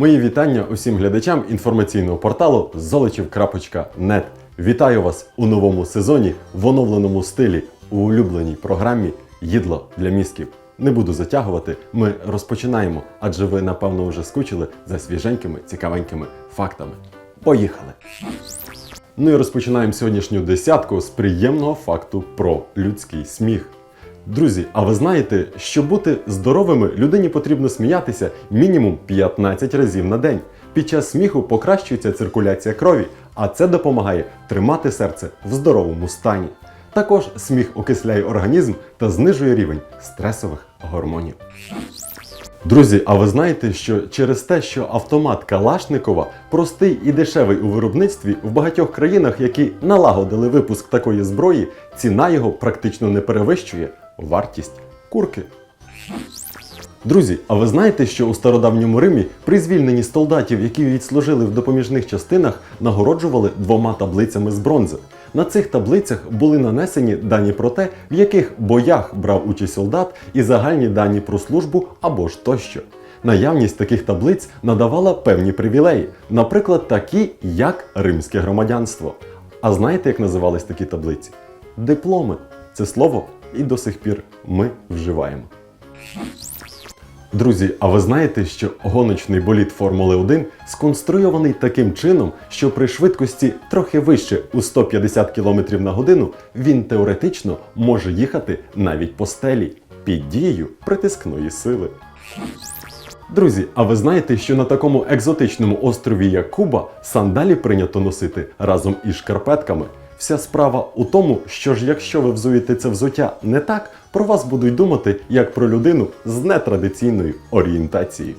Мої вітання усім глядачам інформаційного порталу золочів.нет. Вітаю вас у новому сезоні в оновленому стилі у улюбленій програмі Їдло для мізків. Не буду затягувати, ми розпочинаємо, адже ви напевно вже скучили за свіженькими цікавенькими фактами. Поїхали! Ну і розпочинаємо сьогоднішню десятку з приємного факту про людський сміх. Друзі, а ви знаєте, щоб бути здоровими, людині потрібно сміятися мінімум 15 разів на день. Під час сміху покращується циркуляція крові, а це допомагає тримати серце в здоровому стані. Також сміх окисляє організм та знижує рівень стресових гормонів. Друзі, а ви знаєте, що через те, що автомат Калашникова простий і дешевий у виробництві, в багатьох країнах, які налагодили випуск такої зброї, ціна його практично не перевищує вартість курки. Друзі, а ви знаєте, що у стародавньому Римі при звільненні солдатів, які відслужили в допоміжних частинах, нагороджували двома таблицями з бронзи. На цих таблицях були нанесені дані про те, в яких боях брав участь солдат, і загальні дані про службу або ж тощо. Наявність таких таблиць надавала певні привілеї, наприклад, такі, як римське громадянство. А знаєте, як називались такі таблиці? Дипломи. Це слово і до сих пір ми вживаємо. Друзі, а ви знаєте, що гоночний болід Формули 1 сконструйований таким чином, що при швидкості трохи вище у 150 км на годину він теоретично може їхати навіть по стелі під дією притискної сили. Друзі, а ви знаєте, що на такому екзотичному острові, як Куба, сандалі прийнято носити разом із шкарпетками. Вся справа у тому, що ж якщо ви взуєте це взуття не так, про вас будуть думати як про людину з нетрадиційною орієнтацією.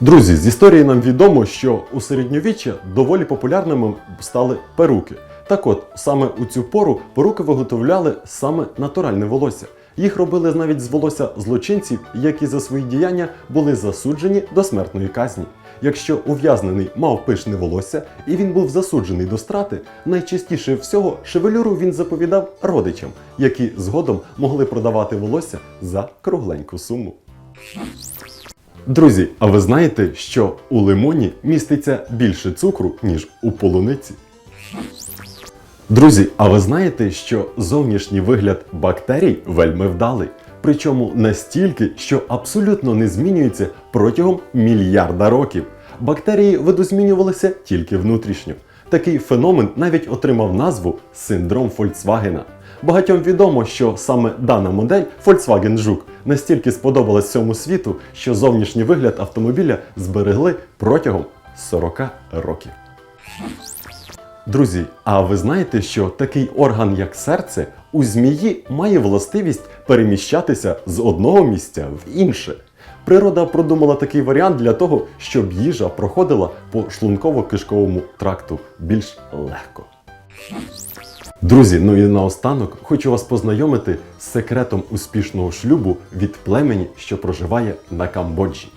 Друзі, з історії нам відомо, що у середньовіччя доволі популярними стали перуки. Так от, саме у цю пору перуки виготовляли саме натуральне волосся. Їх робили навіть з волосся злочинців, які за свої діяння були засуджені до смертної казні. Якщо ув'язнений мав пишне волосся і він був засуджений до страти, найчастіше всього шевелюру він заповідав родичам, які згодом могли продавати волосся за кругленьку суму. Друзі, а ви знаєте, що у лимоні міститься більше цукру, ніж у полуниці? Друзі, а ви знаєте, що зовнішній вигляд бактерій вельми вдалий. Причому настільки, що абсолютно не змінюється протягом мільярда років. Бактерії видозмінювалися тільки внутрішньо. Такий феномен навіть отримав назву синдром Фольксвагена. Багатьом відомо, що саме дана модель Volkswagen Жук настільки сподобалась всьому світу, що зовнішній вигляд автомобіля зберегли протягом 40 років. Друзі, а ви знаєте, що такий орган, як серце, у змії має властивість переміщатися з одного місця в інше. Природа продумала такий варіант для того, щоб їжа проходила по шлунково-кишковому тракту більш легко. Друзі, ну і наостанок хочу вас познайомити з секретом успішного шлюбу від племені, що проживає на Камбоджі.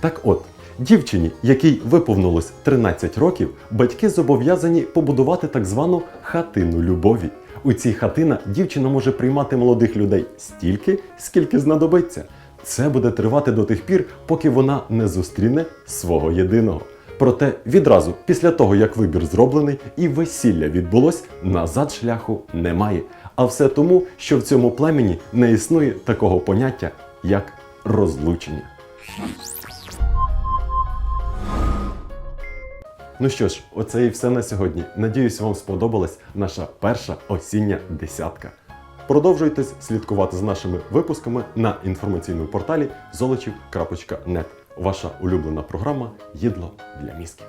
Так от, дівчині, якій виповнилось 13 років, батьки зобов'язані побудувати так звану хатину любові. У цій хатина дівчина може приймати молодих людей стільки, скільки знадобиться. Це буде тривати до тих пір, поки вона не зустріне свого єдиного. Проте відразу після того, як вибір зроблений і весілля відбулось, назад шляху немає. А все тому, що в цьому племені не існує такого поняття, як розлучення. Ну що ж, оце і все на сьогодні. Надіюсь, вам сподобалась наша перша осіння десятка. Продовжуйтесь слідкувати з нашими випусками на інформаційному порталі золочів.нет. Ваша улюблена програма Їдло для мізків.